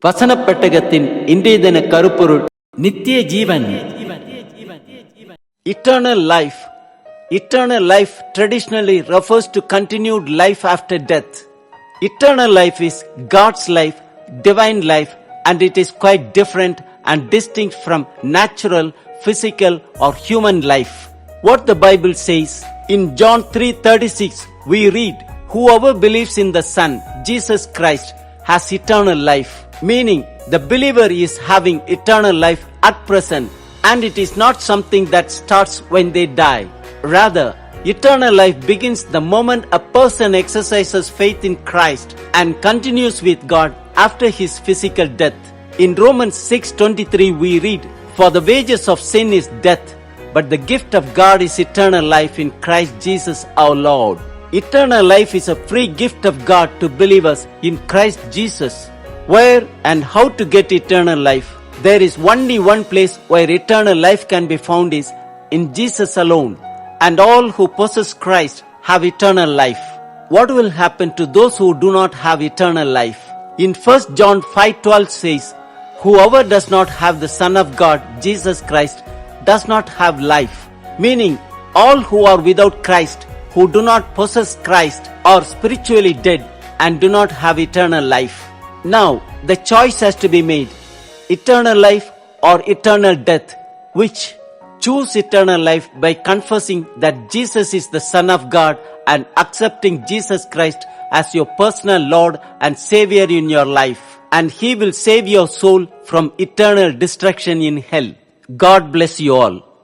வசனப் பெட்டகத்தின் இன்றைய தின கருப்பொருள் நித்திய ஜீவன் Eternal life. Eternal life traditionally refers to continued life after death. Eternal life is God's life, divine life, and it is quite different and distinct from natural, physical, or human life. What the Bible says in John 3:36 we read whoever believes in the son Jesus Christ has eternal life meaning the believer is having eternal life at present and it is not something that starts when they die. Rather, eternal life begins the moment a person exercises faith in Christ and continues with God after his physical death. In Romans 6:23 we read, "For the wages of sin is death, but the gift of God is eternal life in Christ Jesus our Lord." Eternal life is a free gift of God to believers in Christ Jesus. Where and how to get eternal life? There is only one place where eternal life can be found is in Jesus alone. And all who possess Christ have eternal life. What will happen to those who do not have eternal life? In 1 John 5:12 says, Whoever does not have the Son of God, Jesus Christ, does not have life. Meaning, all who are without Christ, who do not possess Christ, are spiritually dead and do not have eternal life. Now, the choice has to be made eternal life or eternal death. Which? Choose eternal life by confessing that Jesus is the Son of God and accepting Jesus Christ as your personal Lord and Savior in your life. And He will save your soul from eternal destruction in hell. God bless you all.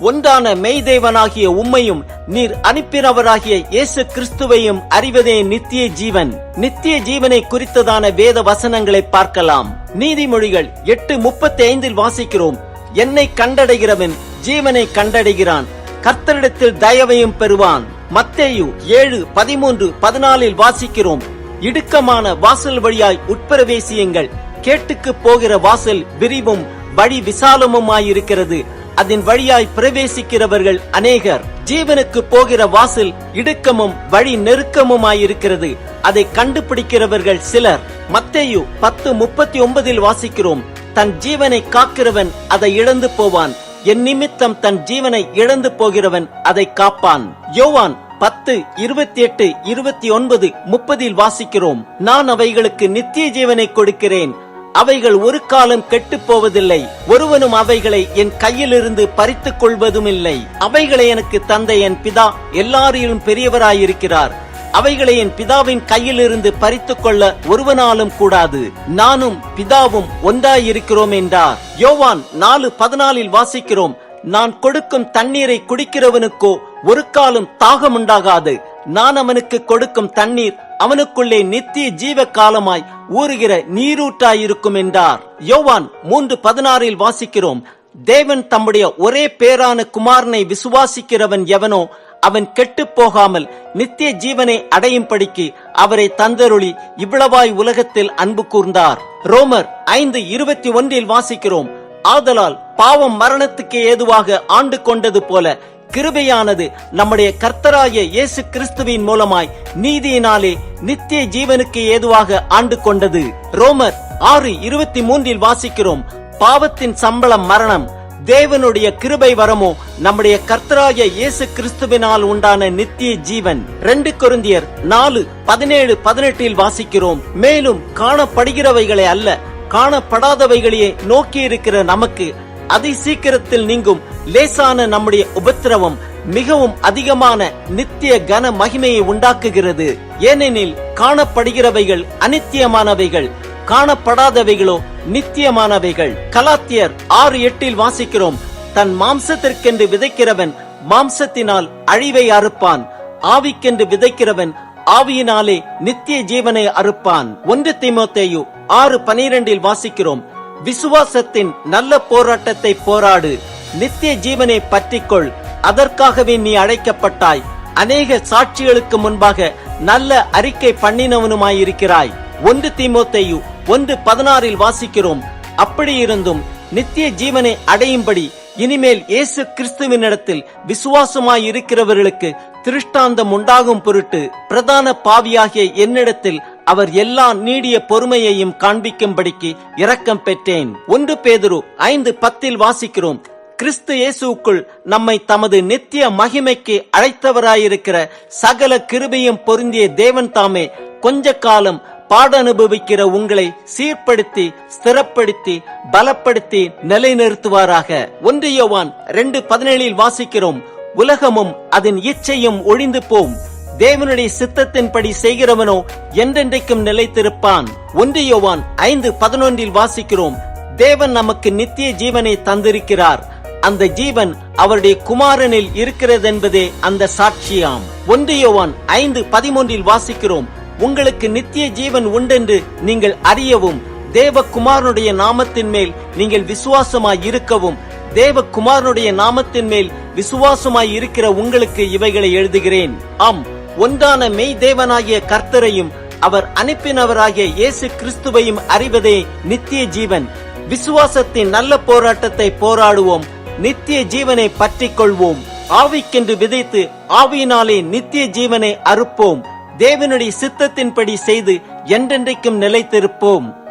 ஒன்றான மெய்தேவனாகிய உம்மையும் நீர் அனுப்பினவராகிய இயேசு கிறிஸ்துவையும் அறிவதே நித்திய ஜீவன். நித்திய ஜீவனை குறித்ததான வேத வசனங்களை பார்க்கலாம். நீதிமொழிகள் எட்டு முப்பத்தி ஐந்தில் வாசிக்கிறோம். என்னை கண்டடைகிறவன் ஜீவனை கண்டடைகிறான். கர்த்தரிடத்தில் தயவையும் பெறுவான். மத்தேயு ஏழு பதிமூன்று பதினாலில் வாசிக்கிறோம். இடுக்கமான வாசல் வழியாய் உட்பிரவேசியுங்கள். கேட்டுக்கு போகிற வாசல் விரிவும் வழி விசாலமுமாயிருக்கிறது. அதன் வழியாய் பிரவேசிக்கிறவர்கள் அநேகர். ஜீவனுக்கு போகிற வாசல் இடுக்கமும் வழி நெருக்கமுமாயிருக்கிறது. அதை கண்டுபிடிக்கிறவர்கள் சிலர். மத்தேயு பத்து முப்பத்தி ஒன்பதில் வாசிக்கிறோம். தன் ஜீவனை காக்கிறவன் அதை இழந்து போவான். என் நிமித்தம் தன் ஜீவனை இழந்து போகிறவன் அதை காப்பான். யோவான் பத்து இருபத்தி எட்டு இருபத்தி ஒன்பது முப்பதில் வாசிக்கிறோம். நான் அவைகளுக்கு நித்திய ஜீவனை கொடுக்கிறேன். அவைகள் ஒரு காலம் கெட்டு போவதில்லை ஒருவனும் அவைகளை என் கையிலிருந்து பறித்துக் கொள்வதும் இல்லை அவைகளை எனக்கு தந்தை என் பிதா எல்லாரிலும் பெரியவராயிருக்கிறார். அவைகளை என் பிதாவின் கையிலிருந்து பறித்துக் கொள்ள ஒருவனாலும் கூடாது. நானும் பிதாவும் ஒன்றாயிருக்கிறோம் என்றார். யோவான் நாலு பதினாலில் வாசிக்கிறோம் நான் கொடுக்கும் தண்ணீரை குடிக்கிறவனுக்கோ ஒரு காலம் தாகம் உண்டாகாது நான் அவனுக்கு கொடுக்கும் தண்ணீர் அவனுக்குள்ளே நித்திய ஜீவ காலமாய் ஊறுகிற நீரூற்றாயிருக்கும் என்றார். யோவான் மூன்று பதினாறில் வாசிக்கிறோம். தேவன் தம்முடைய ஒரே பேரான குமாரனை விசுவாசிக்கிறவன் எவனோ அவன் கெட்டு போகாமல் நித்திய ஜீவனை அடையும் படிக்கு அவரை தந்தருளி இவ்வளவாய் உலகத்தில் அன்பு கூர்ந்தார். ரோமர் ஐந்து இருபத்தி ஒன்றில் வாசிக்கிறோம். ஆதலால் பாவம் மரணத்துக்கு ஏதுவாக ஆண்டு கொண்டது போல கிருபையானது நம்முடைய கர்த்தராய இயேசு கிறிஸ்துவின் மூலமாய் நீதியினாலே நித்திய ஜீவனுக்கு ஏதுவாக ஆண்டு கொண்டது. ரோமர் ஆறு இருபத்தி மூன்றில் வாசிக்கிறோம். பாவத்தின் சம்பளம் மரணம். தேவனுடைய கிருபை வரமோ நம்முடைய கர்த்தராய இயேசு கிறிஸ்துவினால் உண்டான நித்திய ஜீவன். ரெண்டு கொருந்தியர் நாலு பதினேழு பதினெட்டில் வாசிக்கிறோம். மேலும் காணப்படுகிறவைகளை அல்ல காணப்படாதவைகளையே நோக்கி இருக்கிற நமக்கு அதி சீக்கிரத்தில் நீங்கும் லேசான நம்முடைய உபத்திரவம் மிகவும் அதிகமான நித்திய கன மகிமையை உண்டாக்குகிறது. ஏனெனில் காணப்படுகிறவைகள் அனித்தியமானவைகள் காணப்படாதவைகளோ நித்தியமானவைகள். கலாத்தியர் ஆறு எட்டில் வாசிக்கிறோம் தன் மாம்சத்திற்கென்று விதைக்கிறவன் மாம்சத்தினால் அழிவை அறுப்பான் ஆவிக்கென்று விதைக்கிறவன் ஆவியினாலே நித்திய ஜீவனை அறுப்பான். ஒன்று தீமோத்தேயு ஆறு பனிரெண்டில் வாசிக்கிறோம். விசுவாசத்தின் நல்ல போராட்டத்தை போராடு. நித்திய ஜீவனை பற்றிக்கொள். அதற்காகவே நீ அழைக்கப்பட்டாய். அநேக சாட்சிகளுக்கு முன்பாக நல்ல அறிக்கை பண்ணினவனுமாயிருக்கிறாய். ஒன்று திமுத்தையு ஒன்று பதினாறில் வாசிக்கிறோம். அப்படியிருந்தும் நித்திய ஜீவனை அடையும்படி இனிமேல் இயேசு கிறிஸ்துவினிடத்தில் விசுவாசமாய் இருக்கிறவர்களுக்கு திருஷ்டாந்தம் உண்டாகும் பொருட்டு பிரதான பாவியாகிய என்னிடத்தில் அவர் எல்லா நீடிய பொறுமையையும் காண்பிக்கும்படிக்கு இரக்கம் பெற்றேன். ஒன்று பேதுரு ஐந்து பத்தில் வாசிக்கிறோம். கிறிஸ்து இயேசுவுக்குள் நம்மை தமது நித்திய மகிமைக்கு அழைத்தவராயிருக்கிற சகல கிருபையும் பொருந்திய தேவன் தாமே கொஞ்ச காலம் பாட அனுபவிக்கிற உங்களை சீர்படுத்தி ஸ்திரப்படுத்தி பலப்படுத்தி நிலைநிறுத்துவாராக. ஒன்று யோவான் ரெண்டு பதினேழில் வாசிக்கிறோம் உலகமும் அதன் இச்சையும் ஒழிந்து போம். தேவனுடைய சித்தத்தின்படி செய்கிறவனோ என்றென்றைக்கும் நிலைத்திருப்பான். ஒன்று யோவான் ஐந்து பதினொன்றில் வாசிக்கிறோம் தேவன் நமக்கு நித்திய ஜீவனை தந்திருக்கிறார். அந்த ஜீவன் அவருடைய குமாரனில் இருக்கிறதென்பதே அந்த சாட்சியாம். ஒன்று யோவான் ஐந்து பதிமூன்றில் வாசிக்கிறோம் உங்களுக்கு நித்திய ஜீவன் உண்டென்று நீங்கள் அறியவும் தேவகுமாரனுடைய நாமத்தின் மேல் நீங்கள் விசுவாசமாய் இருக்கவும் தேவகுமாரனுடைய நாமத்தின் மேல் விசுவாசமாய் இருக்கிற உங்களுக்கு இவைகளை எழுதுகிறேன். ஆம் ஒன்றான மெய் தேவனாகிய கர்த்தரையும் அவர் அனுப்பினவராகிய இயேசு கிறிஸ்துவையும் அறிவதே நித்திய ஜீவன். விசுவாசத்தின் நல்ல போராட்டத்தை போராடுவோம் நித்திய ஜீவனை பற்றிக் கொள்வோம் ஆவிக்கென்று விதைத்து ஆவியினாலே நித்திய ஜீவனை அறுப்போம். தேவனுடைய சித்தத்தின்படி செய்து என்றென்றைக்கும் நிலைத்திருப்போம்.